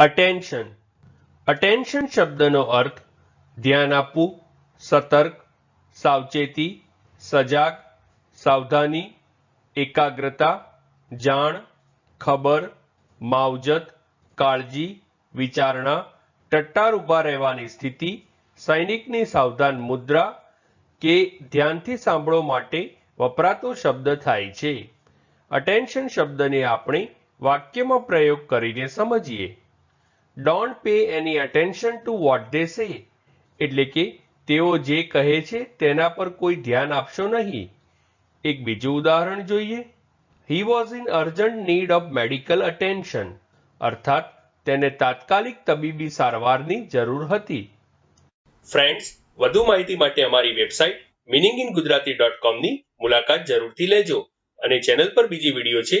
Attention attention શબ્દનો અર્થ ધ્યાન આપવું, સતર્ક, સાવચેતી, સજાગ, સાવધાની, એકાગ્રતા, જાણ, ખબર, માવજત, કાળજી, વિચારણા, ટટ્ટાર ઊભા રહેવાની સ્થિતિ, સૈનિકની સાવધાન મુદ્રા કે ધ્યાનથી સાંભળો માટે વપરાતો શબ્દ થાય છે. અટેન્શન શબ્દને આપણે વાક્યમાં પ્રયોગ કરીને સમજીએ. Don't pay any attention to what they say એટલે કે તેઓ જે કહે છે તેના પર કોઈ ધ્યાન આપશો નહીં. એક બીજું ઉદાહરણ જોઈએ. He was in urgent need of medical attention અર્થાત, તેને તાત્કાલિક તબીબી સારવારની જરૂર હતી. ફ્રેન્ડ્સ વધુ માહિતી માટે અમારી website meaning in Gujarati dot કોમની મુલાકાત જરૂરથી લેજો અને ચેનલ પર બીજી વીડિયો છે